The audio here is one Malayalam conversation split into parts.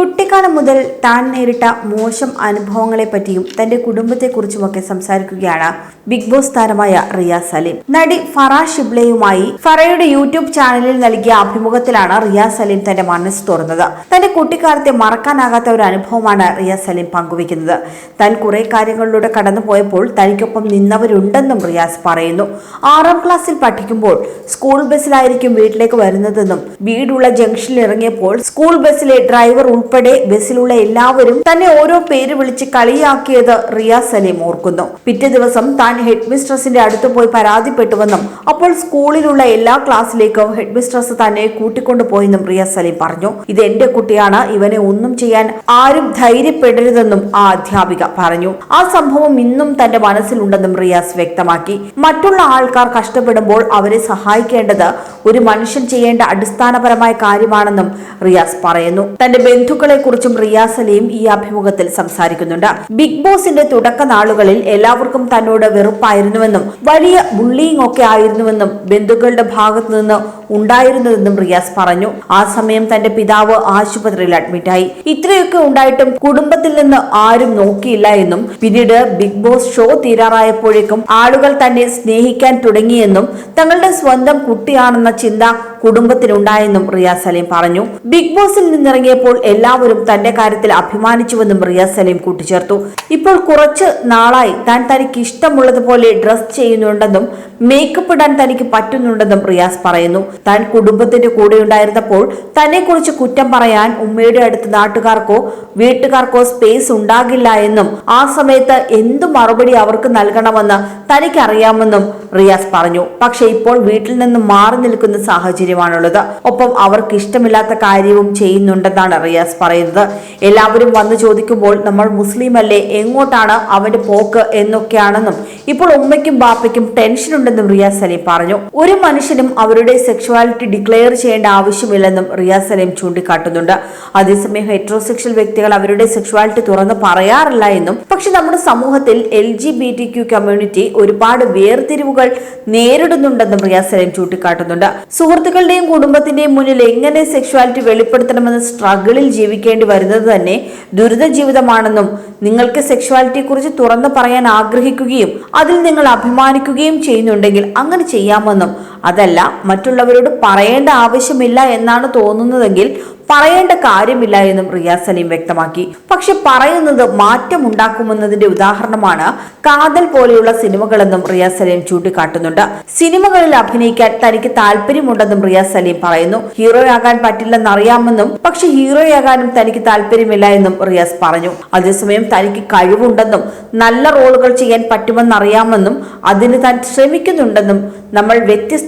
കുട്ടിക്കാലം മുതൽ താൻ നേരിട്ട മോശം അനുഭവങ്ങളെ പറ്റിയും തന്റെ കുടുംബത്തെക്കുറിച്ചുമൊക്കെ സംസാരിക്കുകയാണ് ബിഗ് ബോസ് താരമായ റിയ സലീം. നടി ഫറ ഷിബ്ലയുമായി ഫറയുടെ യൂട്യൂബ് ചാനലിൽ നൽകിയ അഭിമുഖത്തിലാണ് റിയ സലീം തന്റെ മനസ്സ് തുറന്നത്. തന്റെ കുട്ടിക്കാലത്തെ മറക്കാനാകാത്ത ഒരു അനുഭവമാണ് റിയ സലീം പങ്കുവെക്കുന്നത് താൻ കുറെ കാര്യങ്ങളിലൂടെ കടന്നുപോയപ്പോൾ തനിക്കൊപ്പം നിന്നവരുണ്ടെന്നും റിയാസ് പറയുന്നു. ആറാം ക്ലാസ്സിൽ പഠിക്കുമ്പോൾ സ്കൂൾ ബസ്സിലായിരിക്കും വീട്ടിലേക്ക് വരുന്നതെന്നും വീടുള്ള ജംഗ്ഷനിൽ ഇറങ്ങിയപ്പോൾ സ്കൂൾ ബസ്സിലെ ഡ്രൈവർ ബസ്സിലുള്ള എല്ലാവരും തന്നെ ഓരോ പേര് വിളിച്ച് കളിയാക്കിയത് റിയാ സലീം ഓർക്കുന്നു. പിറ്റേ ദിവസം താൻ ഹെഡ് മിസ്ട്രസിന്റെ അടുത്ത് പോയി പരാതിപ്പെട്ടുവെന്നും അപ്പോൾ സ്കൂളിലുള്ള എല്ലാ ക്ലാസ്സിലേക്കും ഹെഡ് മിസ്ട്രസ് തന്നെ കൂട്ടിക്കൊണ്ടുപോയെന്നും റിയ സലീം പറഞ്ഞു. ഇത് എന്റെ കുട്ടിയാണ് ഇവനെ ഒന്നും ചെയ്യാൻ ആരും ധൈര്യപ്പെടരുതെന്നും ആ അധ്യാപിക പറഞ്ഞു. ആ സംഭവം ഇന്നും തന്റെ മനസ്സിലുണ്ടെന്നും റിയാസ് വ്യക്തമാക്കി. മറ്റുള്ള ആൾക്കാർ കഷ്ടപ്പെടുമ്പോൾ അവരെ സഹായിക്കേണ്ടത് ഒരു മനുഷ്യൻ ചെയ്യേണ്ട അടിസ്ഥാനപരമായ കാര്യമാണെന്നും റിയാസ് പറയുന്നു. തന്റെ ബന്ധുക്കളെ കുറിച്ചും റിയാസ് അലിയും ഈ അഭിമുഖത്തിൽ സംസാരിക്കുന്നുണ്ട്. ബിഗ് ബോസിന്റെ തുടക്ക നാളുകളിൽ എല്ലാവർക്കും തന്നോട് വെറുപ്പായിരുന്നുവെന്നും വലിയ ബുള്ളിയിങ് ഒക്കെ ആയിരുന്നുവെന്നും ബന്ധുക്കളുടെ ഭാഗത്തു നിന്ന് ഉണ്ടായിരുന്നതെന്നും റിയാസ് പറഞ്ഞു. ആ സമയം തന്റെ പിതാവ് ആശുപത്രിയിൽ അഡ്മിറ്റായി. ഇത്രയൊക്കെ ഉണ്ടായിട്ടും കുടുംബത്തിൽ നിന്ന് ആരും നോക്കിയില്ല എന്നും പിന്നീട് ബിഗ് ബോസ് ഷോ തീരാറായപ്പോഴേക്കും ആളുകൾ തന്നെ സ്നേഹിക്കാൻ തുടങ്ങിയെന്നും തങ്ങളുടെ സ്വന്തം കുട്ടിയാണെന്ന ചിന്ത കുടുംബത്തിനുണ്ടായെന്നും റിയാസ് സലീം പറഞ്ഞു. ബിഗ് ബോസിൽ നിന്നിറങ്ങിയപ്പോൾ എല്ലാവരും തന്റെ കാര്യത്തിൽ അഭിമാനിച്ചുവെന്നും റിയാസ് സലീം കൂട്ടിച്ചേർത്തു. ഇപ്പോൾ കുറച്ച് നാളായി താൻ തനിക്ക് ഇഷ്ടമുള്ളതുപോലെ ഡ്രസ് ചെയ്യുന്നുണ്ടെന്നും മേക്കപ്പ് ഇടാൻ തനിക്ക് പറ്റുന്നുണ്ടെന്നും റിയാസ് പറയുന്നു. താൻ കുടുംബത്തിന്റെ കൂടെ ഉണ്ടായിരുന്നപ്പോൾ തന്നെ കുറിച്ച് കുറ്റം പറയാൻ ഉമ്മയുടെ അടുത്ത് നാട്ടുകാർക്കോ വീട്ടുകാർക്കോ സ്പേസ് ഉണ്ടാകില്ല എന്നും ആ സമയത്ത് എന്തു മറുപടി അവർക്ക് നൽകണമെന്ന് തനിക്കറിയാമെന്നും റിയാസ് പറഞ്ഞു. പക്ഷെ ഇപ്പോൾ വീട്ടിൽ നിന്ന് മാറി നിൽക്കുന്ന സാഹചര്യമാണുള്ളത്. ഒപ്പം അവർക്ക് ഇഷ്ടമില്ലാത്ത കാര്യവും ചെയ്യുന്നുണ്ടെന്നാണ് റിയാസ് പറയുന്നത്. എല്ലാവരും വന്നു ചോദിക്കുമ്പോൾ നമ്മൾ മുസ്ലിം അല്ലേ? എങ്ങോട്ടാണ് അവന്റെ പോക്ക്? എന്നൊക്കെയാണെന്നും ഇപ്പോൾ ഉമ്മയ്ക്കും ബാപ്പയ്ക്കും ടെൻഷൻ ഉണ്ടെന്നും റിയാസ് സലീം പറഞ്ഞു. ഒരു മനുഷ്യനും അവരുടെ സെക്ഷുവാലിറ്റി ഡിക്ലെയർ ചെയ്യേണ്ട ആവശ്യമില്ലെന്നും റിയാസ് സലീം ചൂണ്ടിക്കാട്ടുന്നുണ്ട്. അതേസമയം ഹെറ്ററോസെക്ഷൽ വ്യക്തികൾ അവരുടെ സെക്ഷുവാലിറ്റി തുറന്ന് പറയാറില്ല എന്നും പക്ഷെ നമ്മുടെ സമൂഹത്തിൽ L G B T Q community ഒരുപാട് വേർതിരിവുകൾ നേരിടുന്നുണ്ടെന്നും റിയാസ് സലീം ചൂണ്ടിക്കാട്ടുന്നുണ്ട്. സുഹൃത്തുക്കളുടെയും കുടുംബത്തിന്റെയും മുന്നിൽ എങ്ങനെ സെക്ഷുവാലിറ്റി വെളിപ്പെടുത്തണമെന്ന് സ്ട്രഗിളിൽ ജീവിക്കേണ്ടി വരുന്നത് തന്നെ ദുരിത ജീവിതമാണെന്നും നിങ്ങൾക്ക് സെക്ഷുവാലിറ്റിയെ കുറിച്ച് തുറന്നു പറയാൻ ആഗ്രഹിക്കുകയും അതിൽ നിങ്ങൾ അഭിമാനിക്കുകയും ചെയ്യുന്നുണ്ടെങ്കിൽ അങ്ങനെ ചെയ്യാമെന്നും അതല്ല മറ്റുള്ളവരോട് പറയേണ്ട ആവശ്യമില്ല എന്നാണ് തോന്നുന്നതെങ്കിൽ പറയേണ്ട കാര്യമില്ല എന്നും റിയാസ് സലീം വ്യക്തമാക്കി. പക്ഷെ പറയുന്നത് മാറ്റമുണ്ടാക്കുമെന്നതിന്റെ ഉദാഹരണമാണ് കാതൽ പോലെയുള്ള സിനിമകളെന്നും റിയാസ് സലീം ചൂണ്ടിക്കാട്ടുന്നുണ്ട്. സിനിമകളിൽ അഭിനയിക്കാൻ തനിക്ക് താല്പര്യമുണ്ടെന്നും റിയാസ് സലീം പറയുന്നു. ഹീറോയാകാൻ പറ്റില്ലെന്നറിയാമെന്നും പക്ഷെ ഹീറോയാകാനും തനിക്ക് താല്പര്യമില്ല എന്നും റിയാസ് പറഞ്ഞു. അതേസമയം തനിക്ക് കഴിവുണ്ടെന്നും നല്ല റോളുകൾ ചെയ്യാൻ പറ്റുമെന്നറിയാമെന്നും അതിന് താൻ ശ്രമിക്കുന്നുണ്ടെന്നും നമ്മൾ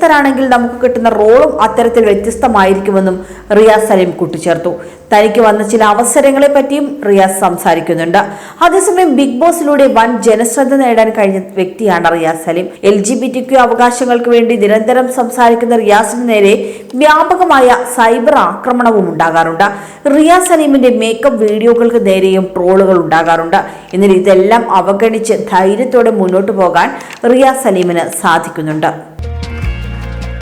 വ്യത്യസ്തരാണെങ്കിൽ നമുക്ക് കിട്ടുന്ന റോളും അത്തരത്തിൽ വ്യത്യസ്തമായിരിക്കുമെന്നും റിയാസ് സലീം കൂട്ടിച്ചേർത്തു. തനിക്ക് വന്ന ചില അവസരങ്ങളെ പറ്റിയും റിയാസ് സംസാരിക്കുന്നുണ്ട്. അതേസമയം ബിഗ് ബോസിലൂടെ വൻ ജനശ്രദ്ധ നേടാൻ കഴിഞ്ഞ വ്യക്തിയാണ് Riyas Salim. L G B T Q അവകാശങ്ങൾക്ക് വേണ്ടി നിരന്തരം സംസാരിക്കുന്ന റിയാസിന് നേരെ വ്യാപകമായ സൈബർ ആക്രമണവും ഉണ്ടാകാറുണ്ട്. റിയാസ് സലീമിന്റെ മേക്കപ്പ് വീഡിയോകൾക്ക് നേരെയും ട്രോളുകൾ ഉണ്ടാകാറുണ്ട്. എന്നാൽ ഇതെല്ലാം അവഗണിച്ച് ധൈര്യത്തോടെ മുന്നോട്ട് പോകാൻ റിയാസ് സലീമിന് സാധിക്കുന്നുണ്ട്.